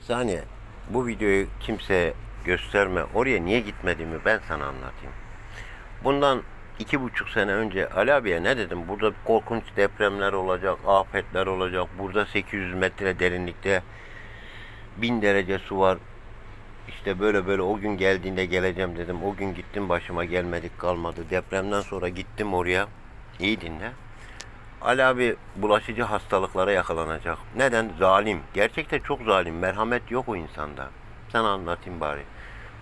Saniye bu videoyu kimseye gösterme. Oraya niye gitmediğimi ben sana anlatayım. Bundan iki buçuk sene önce Ali abiye ne dedim? Burada korkunç depremler olacak, afetler olacak. Burada 800 metre derinlikte 1000 derece su var. İşte böyle böyle o gün geldiğinde geleceğim dedim. O gün gittim başıma gelmedik kalmadı. Depremden sonra gittim oraya. İyi dinle. Ali abi bulaşıcı hastalıklara yakalanacak. Neden? Zalim. Gerçekten çok zalim. Merhamet yok o insanda. Sana anlatayım bari.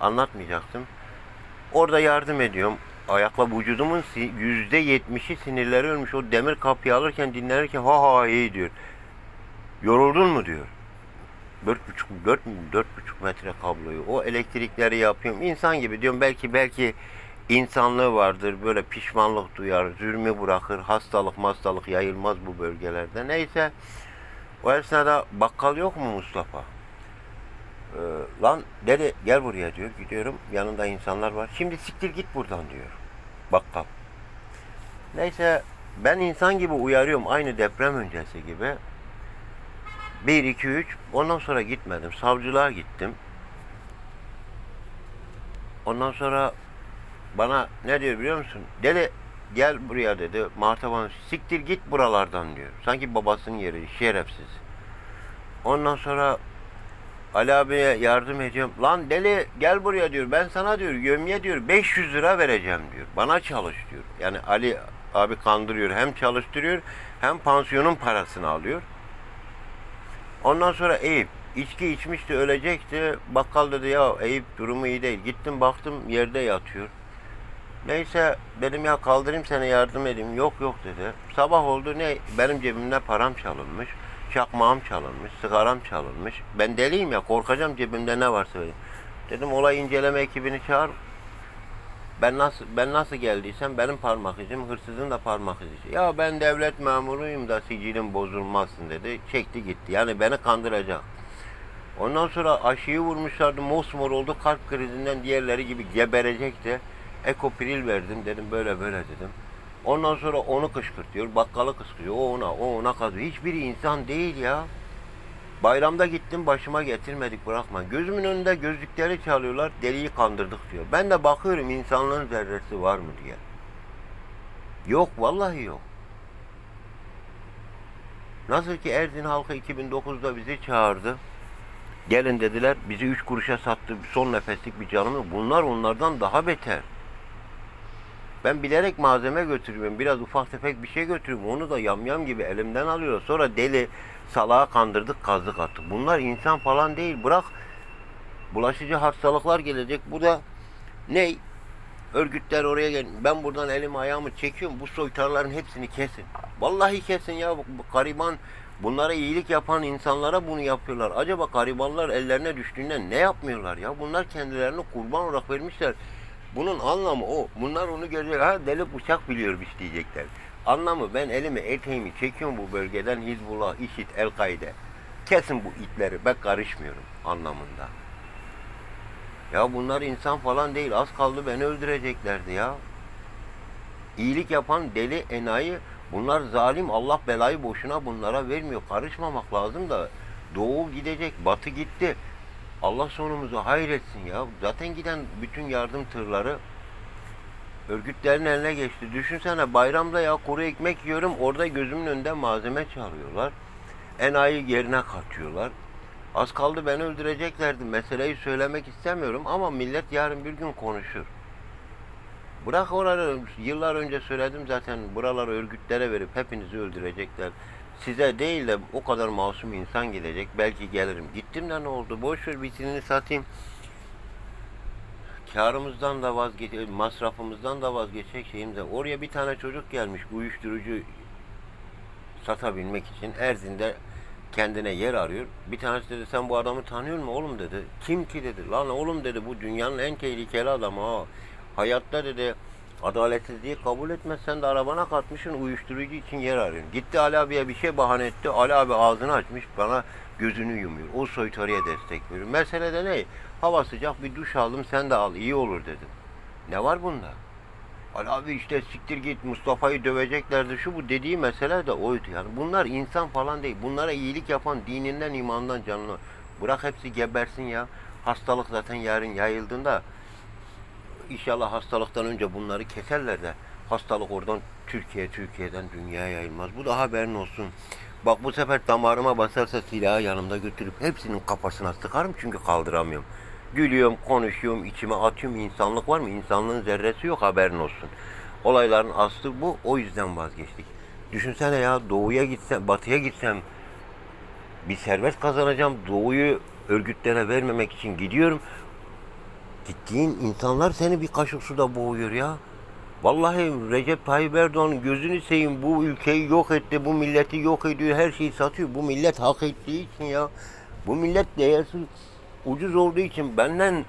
Anlatmayacaktım. Orada yardım ediyorum. Ayakla vücudumun yüzde yetmişi sinirleri ölmüş. O demir kapıyı alırken dinlenirken ha ha iyi diyor. Yoruldun mu diyor. Dört buçuk, dört, dört buçuk metre kabloyu. O elektrikleri yapıyorum. İnsan gibi diyorum. Belki belki insanlığı vardır. Böyle pişmanlık duyar. Zulmü bırakır. Hastalık hastalık yayılmaz bu bölgelerde. Neyse. O esnada bakkal yok mu Mustafa? Ee, lan dedi gel buraya diyor. Gidiyorum. Yanında insanlar var. Şimdi siktir git buradan diyor. Bakkal. Neyse ben insan gibi uyarıyorum. Aynı deprem öncesi gibi. 1, 2, 3. Ondan sonra gitmedim. Savcılığa gittim. Ondan sonra bana ne diyor biliyor musun? Deli gel buraya dedi. Martaban siktir git buralardan diyor. Sanki babasının yeri şerefsiz. Ondan sonra Ali abiye yardım ediyorum. Lan deli gel buraya diyor. Ben sana diyor gömye diyor 500 lira vereceğim diyor. Bana çalış diyor. Yani Ali abi kandırıyor. Hem çalıştırıyor hem pansiyonun parasını alıyor. Ondan sonra Eyüp içki içmişti ölecekti. Bakkal dedi ya Eyüp durumu iyi değil. Gittim baktım yerde yatıyor. Neyse dedim ya kaldırayım seni yardım edeyim. Yok yok dedi. Sabah oldu ne benim cebimde param çalınmış. Çakmağım çalınmış, sigaram çalınmış. Ben deliyim ya korkacağım cebimde ne varsa. vereyim. Dedim olay inceleme ekibini çağır. Ben nasıl ben nasıl geldiysem benim parmak izim hırsızın da parmak izi. Ya ben devlet memuruyum da sicilim bozulmazsın dedi. Çekti gitti. Yani beni kandıracak. Ondan sonra aşıyı vurmuşlardı. Mosmor oldu. Kalp krizinden diğerleri gibi geberecekti. Ekopril verdim dedim böyle böyle dedim. Ondan sonra onu kışkırtıyor. Bakkalı kışkırtıyor. O ona, o ona kazıyor. Hiçbiri insan değil ya. Bayramda gittim başıma getirmedik bırakma. Gözümün önünde gözlükleri çalıyorlar. Deliyi kandırdık diyor. Ben de bakıyorum insanlığın zerresi var mı diye. Yok vallahi yok. Nasıl ki Erzin halkı 2009'da bizi çağırdı. Gelin dediler bizi üç kuruşa sattı son nefeslik bir canımı. Bunlar onlardan daha beter. Ben bilerek malzeme götürüyorum. Biraz ufak tefek bir şey götürüyorum. Onu da yamyam gibi elimden alıyor. Sonra deli salağa kandırdık kazık attık. Bunlar insan falan değil. Bırak bulaşıcı hastalıklar gelecek. Bu da ne? Örgütler oraya gel. Ben buradan elimi ayağımı çekiyorum. Bu soytarların hepsini kesin. Vallahi kesin ya. Bu gariban bunlara iyilik yapan insanlara bunu yapıyorlar. Acaba garibanlar ellerine düştüğünde ne yapmıyorlar ya? Bunlar kendilerini kurban olarak vermişler. Bunun anlamı o. Bunlar onu görecek. Ha deli bıçak biliyormuş diyecekler. Anlamı ben elimi eteğimi çekiyorum bu bölgeden Hizbullah, İşit, El-Kaide. Kesin bu itleri. Ben karışmıyorum anlamında. Ya bunlar insan falan değil. Az kaldı beni öldüreceklerdi ya. İyilik yapan deli enayi bunlar zalim. Allah belayı boşuna bunlara vermiyor. Karışmamak lazım da doğu gidecek, batı gitti. Allah sonumuzu hayretsin ya. Zaten giden bütün yardım tırları örgütlerin eline geçti. Düşünsene bayramda ya kuru ekmek yiyorum. Orada gözümün önünde malzeme çalıyorlar. Enayi yerine katıyorlar. Az kaldı beni öldüreceklerdi. Meseleyi söylemek istemiyorum ama millet yarın bir gün konuşur. Bırak oraları yıllar önce söyledim zaten buraları örgütlere verip hepinizi öldürecekler. Size değil de o kadar masum insan gidecek. Belki gelirim. Gittim de ne oldu? Boş ver vitrinini satayım. Karımızdan da vazgeç, masrafımızdan da vazgeçecek şeyimde. Oraya bir tane çocuk gelmiş uyuşturucu satabilmek için Erzin'de kendine yer arıyor. Bir tanesi dedi sen bu adamı tanıyor musun oğlum dedi. Kim ki dedi. Lan oğlum dedi bu dünyanın en tehlikeli adamı ha. Hayatta dedi adaletsizliği kabul etmezsen de arabana katmışsın uyuşturucu için yer arıyorsun. Gitti Ali abiye bir şey bahane etti. Ali abi ağzını açmış bana gözünü yumuyor. O soytarıya destek veriyor. Mesele de ne? Hava sıcak bir duş aldım sen de al iyi olur dedim. Ne var bunda? Ali abi işte siktir git Mustafa'yı döveceklerdi şu bu dediği mesele de oydu yani. Bunlar insan falan değil. Bunlara iyilik yapan dininden imandan canına Bırak hepsi gebersin ya. Hastalık zaten yarın yayıldığında İnşallah hastalıktan önce bunları keserler de hastalık oradan Türkiye, Türkiye'den dünyaya yayılmaz. Bu da haberin olsun. Bak bu sefer damarıma basarsa silahı yanımda götürüp hepsinin kafasına sıkarım çünkü kaldıramıyorum. Gülüyorum, konuşuyorum, içime atıyorum. İnsanlık var mı? İnsanlığın zerresi yok haberin olsun. Olayların aslı bu. O yüzden vazgeçtik. Düşünsene ya doğuya gitsem, batıya gitsem bir servet kazanacağım. Doğuyu örgütlere vermemek için gidiyorum. Gittiğin insanlar seni bir kaşık suda boğuyor ya. Vallahi Recep Tayyip Erdoğan gözünü seveyim bu ülkeyi yok etti, bu milleti yok ediyor, her şeyi satıyor. Bu millet hak ettiği için ya. Bu millet değersiz, ucuz olduğu için benden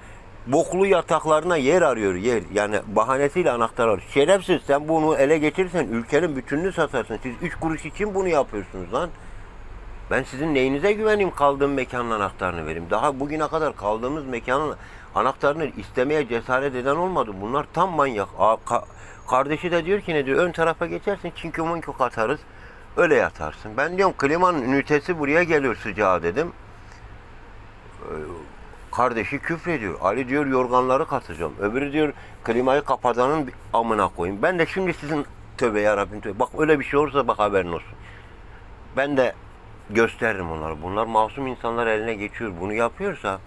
boklu yataklarına yer arıyor yer. Yani bahanesiyle anahtar arıyor. Şerefsiz sen bunu ele geçirirsen ülkenin bütününü satarsın. Siz üç kuruş için bunu yapıyorsunuz lan. Ben sizin neyinize güveneyim kaldığım mekanın anahtarını vereyim. Daha bugüne kadar kaldığımız mekanın anahtarını istemeye cesaret eden olmadı. Bunlar tam manyak. Aa, ka- kardeşi de diyor ki ne diyor ön tarafa geçersin çinko monko atarız. Öyle yatarsın. Ben diyorum klimanın ünitesi buraya geliyor sıcağı dedim. Ee, Kardeşi küfrediyor. Ali diyor yorganları katacağım. Öbürü diyor klimayı kapatanın amına koyayım. Ben de şimdi sizin tövbe yarabbim tövbe. Bak öyle bir şey olursa bak haberin olsun. Ben de gösteririm onlara. Bunlar masum insanlar eline geçiyor. Bunu yapıyorsa